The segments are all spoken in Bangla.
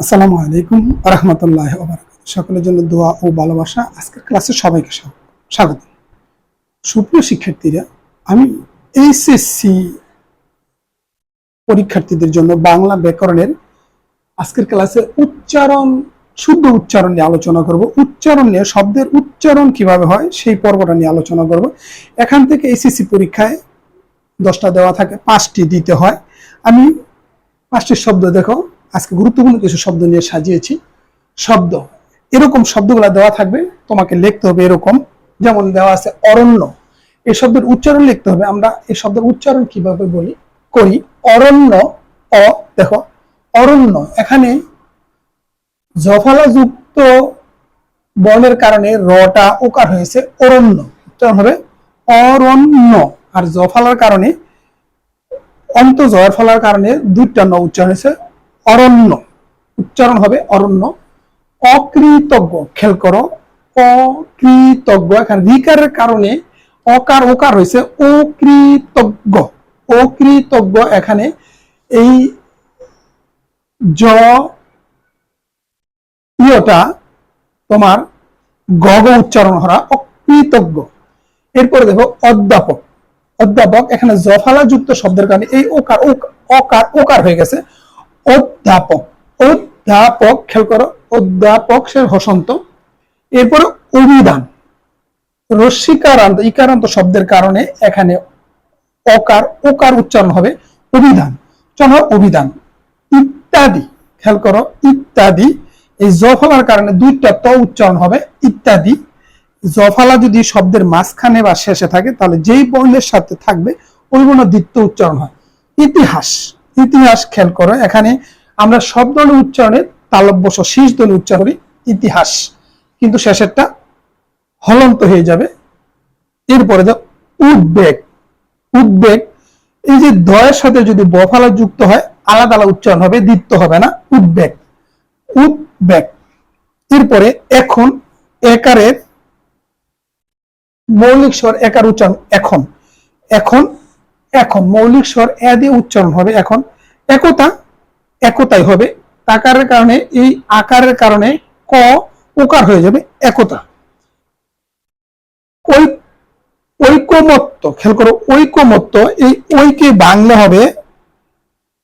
আসসালামু আলাইকুম রহমতুল্লাহ সকলের জন্য দোয়া ও ভালোবাসা। আজকের ক্লাসে সবাইকে স্বাগত। সুপ্রিয় শিক্ষার্থীরা, আমি এইচএসসি পরীক্ষার্থীদের জন্য বাংলা ব্যাকরণের আজকের ক্লাসে উচ্চারণ, শুদ্ধ উচ্চারণ নিয়ে আলোচনা করব। উচ্চারণ নিয়ে, শব্দের উচ্চারণ কীভাবে হয় সেই পর্বটা নিয়ে আলোচনা করব। এখান থেকে এইচএসসি পরীক্ষায় দশটা দেওয়া থাকে, পাঁচটি দিতে হয়। আমি পাঁচটি শব্দ দেখো। আজকে গুরুত্বপূর্ণ কিছু শব্দ নিয়ে সাজিয়েছি। শব্দ। এরকম শব্দগুলো দেওয়া থাকবে, তোমাকে লিখতে হবে এরকম। যেমন দেওয়া আছে অরণ্য। এই শব্দের উচ্চারণ লিখতে হবে। আমরা এই শব্দের উচ্চারণ কীভাবে বলি? করি অরণ্য, অ, দেখো, অরণ্য। এখানে জফলাযুক্ত বর্ণের কারণে রটা ওকার হয়েছে অরণ্য। উচ্চারণ হবে অরণ্য। আর জফলার কারণে অন্ত জয়ের ফলার কারণে দুইটা ন উচ্চারণ হয়েছে অরণ্য। উচ্চারণ হবে অরণ্য। অকৃতজ্ঞ খেল করো। অকৃতজ্ঞ, এখানে রিকারের কারণে অকার ওকার হয়েছে। অকৃতজ্ঞ অকৃতজ্ঞ এখানে এই জ ইয়টা তোমার গগ উচ্চারণ করা অকৃতজ্ঞ। এরপরে দেখো অধ্যাপক। অধ্যাপক এখানে জফালা যুক্ত শব্দের কারণে এই ওকার ওক- অকার ওকার হয়ে গেছে। অধ্যাপক। অধ্যাপক, খেয়াল করো, অধ্যাপক সে হসন্ত। এরপরে অভিধান। রস্যিকারান্ত ইকারান্ত শব্দের কারণে এখানে অকার ওকার উচ্চারণ হবে। অভিধান। হবে অভিধান। ইত্যাদি। খেয়াল করো, ইত্যাদি। এই জফলার কারণে দুইটা ত উচ্চারণ হবে। ইত্যাদি। জফালা যদি শব্দের মাঝখানে বা শেষে থাকে, তাহলে যেই বর্ণের সাথে থাকবে, ওই বর্ণ দ্বিতীয় উচ্চারণ হয়। ইতিহাস। ইতিহাস খেয়াল করো, এখানে আমরা সব ধরনের উচ্চারণে তালব্যস শীষ ধ্বনি উচ্চারণ ইতিহাস। কিন্তু শেষেরটা হলন্ত হয়ে যাবে। এরপরে দাও উদ্বেগ। উদ্বেগ, এই যে দয়ের সাথে যদি বফালা যুক্ত হয়, আলাদা আলাদা উচ্চারণ হবে দ্বিত্ব হবে না। উদ্বেগ। উদ্বেগ। এরপরে এখন একারের মৌলিক স্বর, একার উচ্চারণ এখন। এখন এখন মৌলিক স্বর এ দিয়ে উচ্চারণ হবে এখন। একতা, একতাই হবে। তাকারের কারণে, এই আকারের কারণে ক উকার হয়ে যাবে একতা। ওই ঐকমত্য, খেয়াল করো, ঐকমত্য, এই ঐকে বাংলা হবে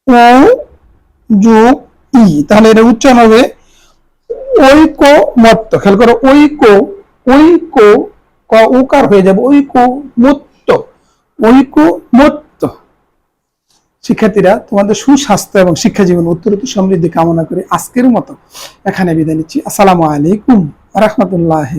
ও যোগ ই। তাহলে এটা উচ্চারণ হবে ঐকমত্য। খেয়াল করো, ঐক ঐক, ক উকার হয়ে যাবে। ঐক মত্ত ঐক মত্ত শিক্ষার্থীরা, তোমাদের সুস্বাস্থ্য এবং শিক্ষা জীবন উত্তরোত্তর সমৃদ্ধি কামনা করে আজকের মতো এখানে বিদায় নিচ্ছি। আসসালামু আলাইকুম রহমতুল্লাহ